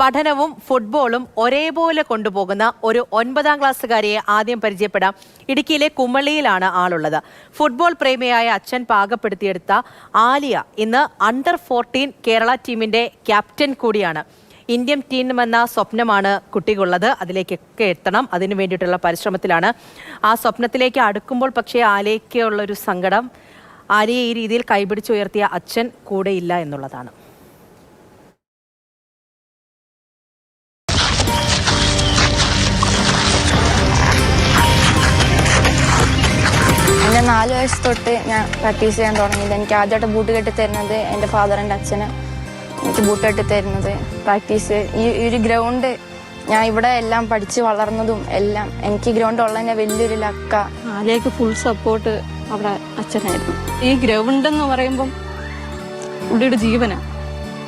പഠനവും ഫുട്ബോളും ഒരേപോലെ കൊണ്ടുപോകുന്ന ഒരു ഒൻപതാം ക്ലാസ്സുകാരിയെ ആദ്യം പരിചയപ്പെടാം. ഇടുക്കിയിലെ കുമളിയിലാണ് ആളുള്ളത്. ഫുട്ബോൾ പ്രേമിയായ അച്ഛൻ പാകപ്പെടുത്തിയെടുത്ത ആലിയ ഇന്ന് അണ്ടർ ഫോർട്ടീൻ കേരള ടീമിന്റെ ക്യാപ്റ്റൻ കൂടിയാണ്. ഇന്ത്യൻ ടീം എന്ന സ്വപ്നമാണ് കുട്ടിക്കുള്ളത്. അതിലേക്കൊക്കെ എത്തണം. അതിനു വേണ്ടിയിട്ടുള്ള പരിശ്രമത്തിലാണ്. ആ സ്വപ്നത്തിലേക്ക് അടുക്കുമ്പോൾ പക്ഷേ ആലയ്ക്കുള്ളൊരു സങ്കടം ആലിയെ ഈ രീതിയിൽ കൈപിടിച്ചുയർത്തിയ അച്ഛൻ കൂടെയില്ല എന്നുള്ളതാണ്. നാല് വയസ്സ് തൊട്ട് ഞാൻ പ്രാക്ടീസ് ചെയ്യാൻ തുടങ്ങിയത് എനിക്ക് ആദ്യമായിട്ട് ബൂട്ട് കെട്ടി തരുന്നത് എന്റെ ഫാദർ അച്ഛന് എനിക്ക് ബൂട്ട് കെട്ടി തരുന്നത് പ്രാക്ടീസ് ഈ ഒരു ഗ്രൗണ്ട് ഞാൻ ഇവിടെ എല്ലാം പഠിച്ച് വളർന്നതും എല്ലാം എനിക്ക് ഗ്രൗണ്ട് ഉള്ളതിന്റെ വലിയൊരു ലക്ക. ആലേക്ക് ഫുൾ സപ്പോർട്ട് അവിടെ അച്ഛനായിരുന്നു. ഈ ഗ്രൗണ്ട് എന്ന് പറയുമ്പം ഇവിടെ ഒരു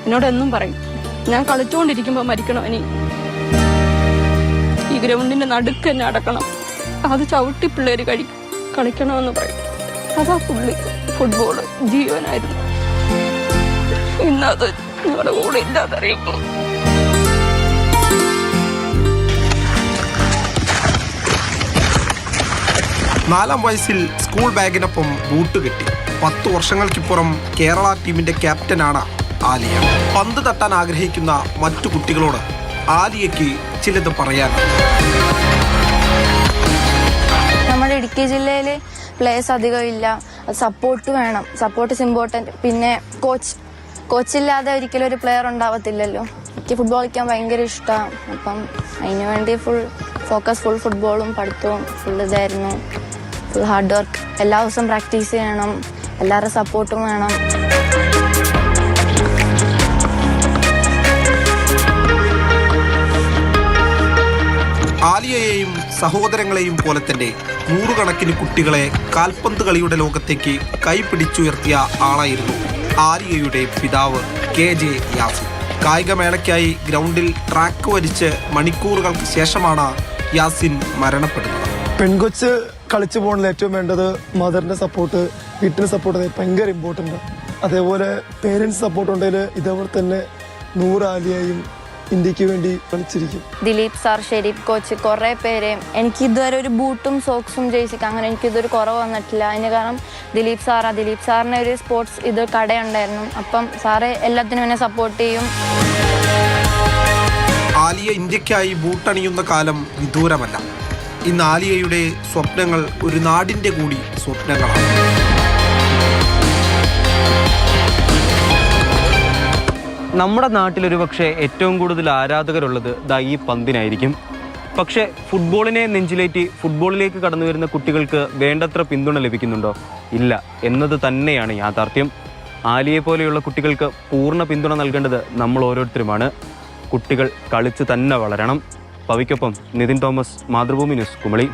എന്നോട് എന്നും പറയും ഞാൻ കളിച്ചുകൊണ്ടിരിക്കുമ്പോൾ മരിക്കണം ഇനി? ഈ ഗ്രൗണ്ടിന്റെ നടുക്ക് തന്നെ അടക്കണം. അത് ചവിട്ടി പിള്ളേർ കഴി കളിക്കണമെന്ന് പറയും. അതാ പുള്ളി ഫുട്ബോൾ ജീവനായിരുന്നു. ഇന്നത് ഞങ്ങളുടെ കൂടെ ഇല്ലാതറിയുന്നു നാലാം വയസ്സിൽ സ്കൂൾ ബാഗിനൊപ്പം ബൂട്ട് കിട്ടി. പത്തു വർഷങ്ങൾക്കിപ്പുറം കേരള ടീമിന്റെ ക്യാപ്റ്റനാണ് ആലിയ. പന്ത് തട്ടാൻ ആഗ്രഹിക്കുന്ന മറ്റു കുട്ടികളോട് ആലിയയ്ക്ക് ചിലത് പറയാനുണ്ട് ഇടുക്കി ജില്ലയിൽ പ്ലേയേഴ്സ് അധികം ഇല്ല. സപ്പോർട്ട് വേണം. സപ്പോർട്ട് ഇസ് ഇമ്പോർട്ടന്റ് പിന്നെ കോച്ച് കോച്ചില്ലാതെ ഒരിക്കലും ഒരു പ്ലെയർ ഉണ്ടാവത്തില്ലല്ലോ. എനിക്ക് ഫുട്ബോൾ കളിക്കാൻ ഭയങ്കര ഇഷ്ടമാണ്. അപ്പം അതിന് വേണ്ടി ഫുൾ ഫോക്കസ് ഫുൾ ഫുട്ബോളും പഠിത്തവും ഫുൾ ഇതായിരുന്നു. ഫുൾ ഹാർഡ് വർക്ക് എല്ലാ ദിവസവും പ്രാക്ടീസ് ചെയ്യണം. എല്ലാവരുടെ സപ്പോർട്ടും വേണം. സഹോദരങ്ങളെയും പോലെ തന്നെ നൂറുകണക്കിന് കുട്ടികളെ കാൽപന്ത് കളിയുടെ ലോകത്തേക്ക് കൈപിടിച്ചുയർത്തിയ ആളായിരുന്നു ആര്യയുടെ പിതാവ് കെ ജെ യാസിൻ കായികമേളയ്ക്കായി ഗ്രൗണ്ടിൽ ട്രാക്ക് വരിച്ച് മണിക്കൂറുകൾക്ക് ശേഷമാണ് യാസിൻ മരണപ്പെടുന്നത്. പെൺകൊച്ച് കളിച്ചു പോകണതിൽ ഏറ്റവും വേണ്ടത് മദറിന്റെ സപ്പോർട്ട് വീട്ടിന് സപ്പോർട്ട് ഭയങ്കര ഇമ്പോർട്ടന്റ് അതേപോലെ പേരൻസ് സപ്പോർട്ട് ഉണ്ടെങ്കിൽ ഇതേപോലെ തന്നെ നൂറ് ആലിയായും ഇന്ത്യയ്ക്ക് വേണ്ടി കളിച്ചിരിക്കും. ദിലീപ് സാർ ഷെരീഫ് കോച്ച് കുറേ പേര് എനിക്ക് ഇതുവരെ ഒരു ബൂട്ടും സോക്സും ജേഴ്സിക്ക് അങ്ങനെ എനിക്ക് ഇതൊരു കുറവ് വന്നിട്ടില്ല. അതിന് കാരണം ദിലീപ് സാറാ. ദിലീപ് സാറിന് ഒരു സ്പോർട്സ് ഇത് കടയുണ്ടായിരുന്നു. അപ്പം സാറ് എല്ലാത്തിനും എന്നെ സപ്പോർട്ട് ചെയ്യും. ആലിയ ഇന്ത്യക്കായി ബൂട്ടണിയുന്ന കാലം വിദൂരമല്ല. ഇന്ന് ആലിയയുടെ സ്വപ്നങ്ങൾ ഒരു നാടിന്റെ കൂടി സ്വപ്നങ്ങളാണ്. നമ്മുടെ നാട്ടിലൊരു പക്ഷേ ഏറ്റവും കൂടുതൽ ആരാധകരുള്ളത് ദാ ഈ പന്തിനായിരിക്കും. പക്ഷേ ഫുട്ബോളിനെ നെഞ്ചിലേറ്റി ഫുട്ബോളിലേക്ക് കടന്നു വരുന്ന കുട്ടികൾക്ക് വേണ്ടത്ര പിന്തുണ ലഭിക്കുന്നുണ്ടോ? ഇല്ല. എന്നത് തന്നെയാണ് യാഥാർത്ഥ്യം. ആലിയെ പോലെയുള്ള കുട്ടികൾക്ക് പൂർണ പിന്തുണ നൽകേണ്ടത് നമ്മൾ ഓരോരുത്തരുമാണ്. കുട്ടികൾ കളിച്ച് തന്നെ വളരണം. പവിക്കൊപ്പം നിതിൻ തോമസ് മാതൃഭൂമി ന്യൂസ് കുമളി.